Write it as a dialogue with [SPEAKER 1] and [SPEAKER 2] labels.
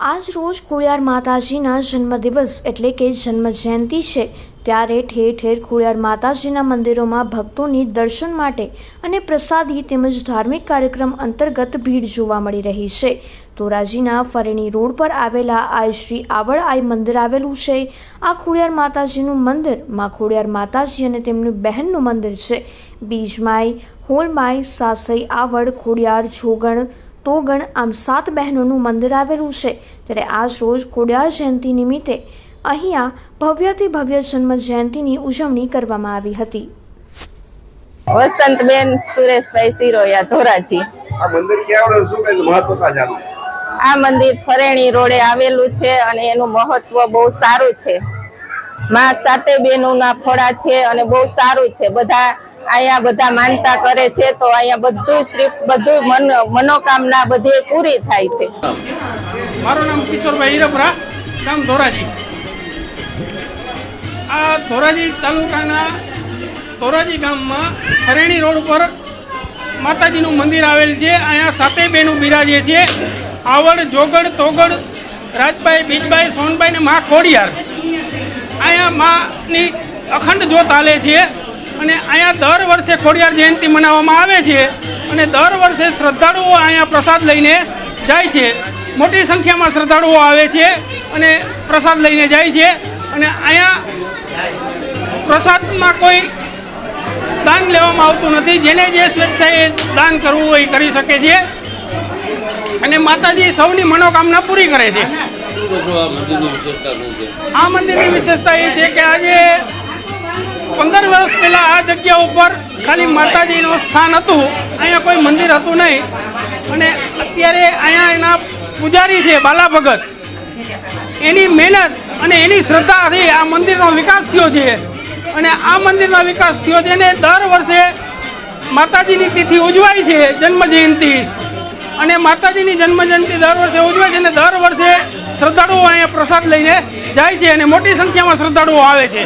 [SPEAKER 1] આજ રોજ ખોડિયાર માતાજીના જન્મદિવસ એટલે કે જન્મ જયંતિ છે. ત્યારે ઠેર ઠેર ખોડિયાર માતાજીના મંદિરોમાં ભક્તોની દર્શન માટે અને પ્રસાદી તેમજ ધાર્મિક કાર્યક્રમ અંતર્ગત ભીડ જોવા મળી રહી છે. ધોરાજીના ફરેણી રોડ પર આવેલા આઈ શ્રી આવડ આઈ મંદિર આવેલું છે. આ ખોડિયાર માતાજીનું મંદિરમાં ખોડિયાર માતાજી અને તેમનું બહેનનું મંદિર છે. બીજમાઈ હોલમાઈ સાસઈ આવડ ખોડિયાર જોગણ તોગણ આમ સાત બહેનોનું મંદિર આવેલું છે. ત્યારે આજ રોજ ખોડિયાર જયંતિ નિમિત્તે અહીંયા ભવ્યથી ભવ્ય જન્મ જયંતિની ઉજવણી કરવામાં આવી હતી.
[SPEAKER 2] વસંતબેન સુરેશભાઈ સિરોયા ધોરાજી.
[SPEAKER 3] આ મંદિર ક્યાં શું મહત્વતા જાણો.
[SPEAKER 2] આ મંદિર ફરેણી રોડે આવેલું છે અને એનું મહત્વ બહુ સારું છે. માં સાતે બહેનોના ફળા છે અને બહુ સારું છે. બધા અહીંયા બધા માનતા કરે છે તો અહીંયા બધું શ્રી બધું મન મનોકામના બધી પૂરી થાય છે.
[SPEAKER 4] મારું નામ કિશોરભાઈ હીરપરા, ગામ ધોરાજી. આ ધોરાજી તાલુકાના ધોરાજી ગામમાં હરેણી રોડ ઉપર માતાજીનું મંદિર આવેલ છે. અહીંયા સાતે બહેનું બિરાજે છે. આવડ જોગડ, તોગડ, રાજભાઈ, બીજભાઈ, સોનભાઈ ને મા ખોડિયાર. અહીંયા માની અખંડ જોત હાલે છે. અને અહીંયા દર વર્ષે ખોડિયાર જયંતિ મનાવવામાં આવે છે અને દર વર્ષે શ્રદ્ધાળુઓ અહીંયા પ્રસાદ લઈને જાય છે. મોટી સંખ્યામાં શ્રદ્ધાળુઓ આવે છે અને પ્રસાદ લઈને જાય છે અને અહીંયા પ્રસાદમાં કોઈ દાન લેવામાં આવતું નથી. જેને જે સ્વેચ્છાએ દાન કરવું હોય એ કરી શકે છે અને માતાજી સૌની મનોકામના પૂરી કરે છે. આ મંદિરની વિશેષતા એ છે કે આજે પંદર વર્ષ પહેલાં આ જગ્યા ઉપર ખાલી માતાજીનું સ્થાન હતું. અહીંયા કોઈ મંદિર હતું નહીં. અને અત્યારે અહીંયા એના પૂજારી છે બાલા ભગત. એની મહેનત અને એની શ્રદ્ધાથી આ મંદિરનો વિકાસ થયો છે. અને આ મંદિરનો વિકાસ થયો છે અને દર વર્ષે માતાજીની તિથિ ઉજવાય છે જન્મજયંતિ. અને માતાજીની જન્મજયંતિ દર વર્ષે ઉજવાય છે અને દર વર્ષે શ્રદ્ધાળુઓ અહીંયા પ્રસાદ લઈને જાય છે અને મોટી સંખ્યામાં શ્રદ્ધાળુઓ આવે છે.